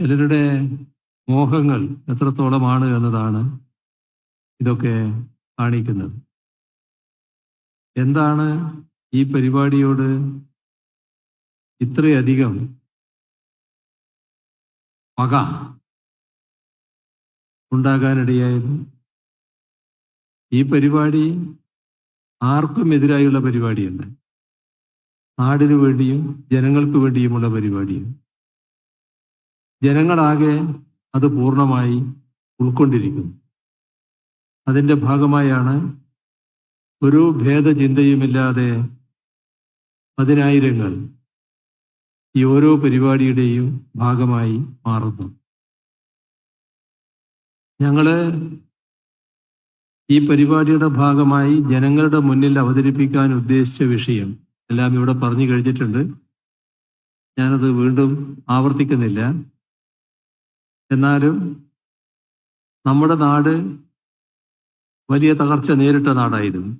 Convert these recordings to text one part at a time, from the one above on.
ചിലരുടെ മോഹങ്ങൾ എത്രത്തോളമാണ് എന്നതാണ് ഇതൊക്കെ കാണിക്കുന്നത്. എന്താണ് ഈ പരിപാടിയോട് ഇത്രയധികം പക ഉണ്ടാകാനിടയായത്? ഈ പരിപാടി ആർക്കും എതിരായുള്ള പരിപാടിയല്ല. നാടിനു വേണ്ടിയും ജനങ്ങൾക്ക് വേണ്ടിയുമുള്ള പരിപാടിയാണ്. ജനങ്ങളാകെ അത് പൂർണമായി ഉൾക്കൊണ്ടിരിക്കുന്നു. അതിന്റെ ഭാഗമായാണ് ഒരു ഭേദചിന്തയുമില്ലാതെ പതിനായിരങ്ങൾ ഈ ഓരോ പരിപാടിയുടെയും ഭാഗമായി മാറുന്നു. ഞങ്ങൾ ഈ പരിപാടിയുടെ ഭാഗമായി ജനങ്ങളുടെ മുന്നിൽ അവതരിപ്പിക്കാൻ ഉദ്ദേശിച്ച വിഷയം എല്ലാം ഇവിടെ പറഞ്ഞു കഴിഞ്ഞിട്ടുണ്ട്. ഞാനത് വീണ്ടും ആവർത്തിക്കുന്നില്ല. എന്നാലും നമ്മുടെ നാട് വലിയ തകർച്ച നേരിട്ട നാടായിരുന്നു.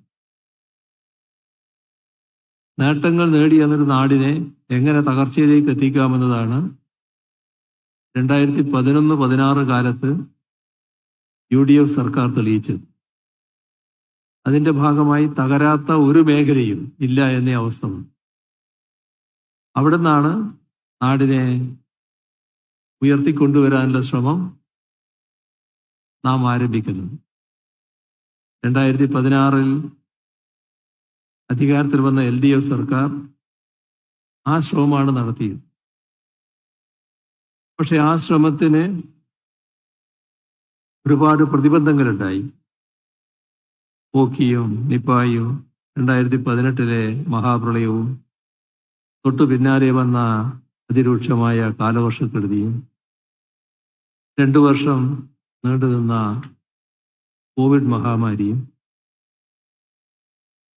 നേട്ടങ്ങൾ നേടിയെന്നൊരു നാടിനെ എങ്ങനെ തകർച്ചയിലേക്ക് എത്തിക്കാമെന്നതാണ് രണ്ടായിരത്തി പതിനൊന്ന് പതിനാറ് കാലത്ത് യു ഡി എഫ് സർക്കാർ തെളിയിച്ചത്. അതിന്റെ ഭാഗമായി തകരാത്ത ഒരു മേഖലയും ഇല്ല എന്ന അവസ്ഥ അവിടെ നിന്നാണ് നാടിനെ ഉയർത്തിക്കൊണ്ടുവരാനുള്ള ശ്രമം നാം ആരംഭിക്കുന്നു. രണ്ടായിരത്തി പതിനാറിൽ അധികാരത്തിൽ വന്ന എൽ ഡി എഫ് സർക്കാർ ആ ശ്രമമാണ് നടത്തിയത്. പക്ഷെ ആ ശ്രമത്തിന് ഒരുപാട് പ്രതിബന്ധങ്ങളുണ്ടായി. ഓക്കിയും നിപ്പായും രണ്ടായിരത്തി പതിനെട്ടിലെ മഹാപ്രളയവും തൊട്ടു പിന്നാലെ വന്ന അതിരൂക്ഷമായ കാലവർഷക്കെടുതിയും രണ്ടു വർഷം നീണ്ടുനിന്ന കോവിഡ് മഹാമാരിയും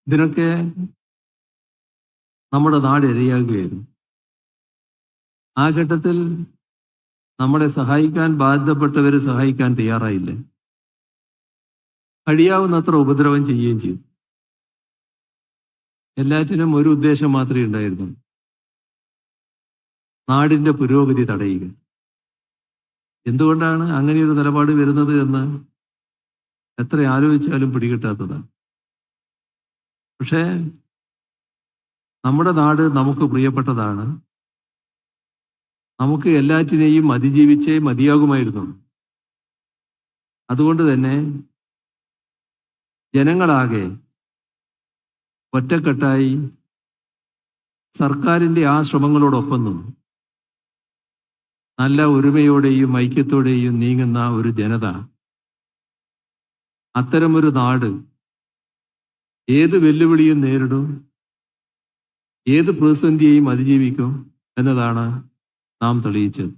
ഇതിനൊക്കെ നമ്മുടെ നാട് ഇരയാകുകയായിരുന്നു. ആ ഘട്ടത്തിൽ നമ്മളെ സഹായിക്കാൻ ബാധ്യപ്പെട്ടവരെ സഹായിക്കാൻ തയ്യാറായില്ല. കഴിയാവുന്നത്ര ഉപദ്രവം ചെയ്യുകയും ചെയ്തു. എല്ലാറ്റിനും ഒരു ഉദ്ദേശം മാത്രമേ ഉണ്ടായിരുന്നു നാടിന്റെ പുരോഗതി തടയുക. എന്തുകൊണ്ടാണ് അങ്ങനെയൊരു നിലപാട് വരുന്നത് എന്ന് എത്ര ആലോചിച്ചാലും പിടികിട്ടാത്തതാണ്. പക്ഷേ നമ്മുടെ നാട് നമുക്ക് പ്രിയപ്പെട്ടതാണ്. നമുക്ക് എല്ലാറ്റിനെയും അതിജീവിച്ചേ മതിയാകുമായിരുന്നു. അതുകൊണ്ട് തന്നെ ജനങ്ങളാകെ ഒറ്റക്കെട്ടായി സർക്കാരിന്റെ ആ ശ്രമങ്ങളോടൊപ്പം നിന്നു നല്ല ഒരുമയോടെയും ഐക്യത്തോടെയും നീങ്ങുന്ന ഒരു ജനത. അത്തരമൊരു നാട് ഏത് വെല്ലുവിളിയും നേരിടും ഏത് പ്രതിസന്ധിയെയും അതിജീവിക്കും എന്നതാണ് നാം തെളിയിച്ചത്.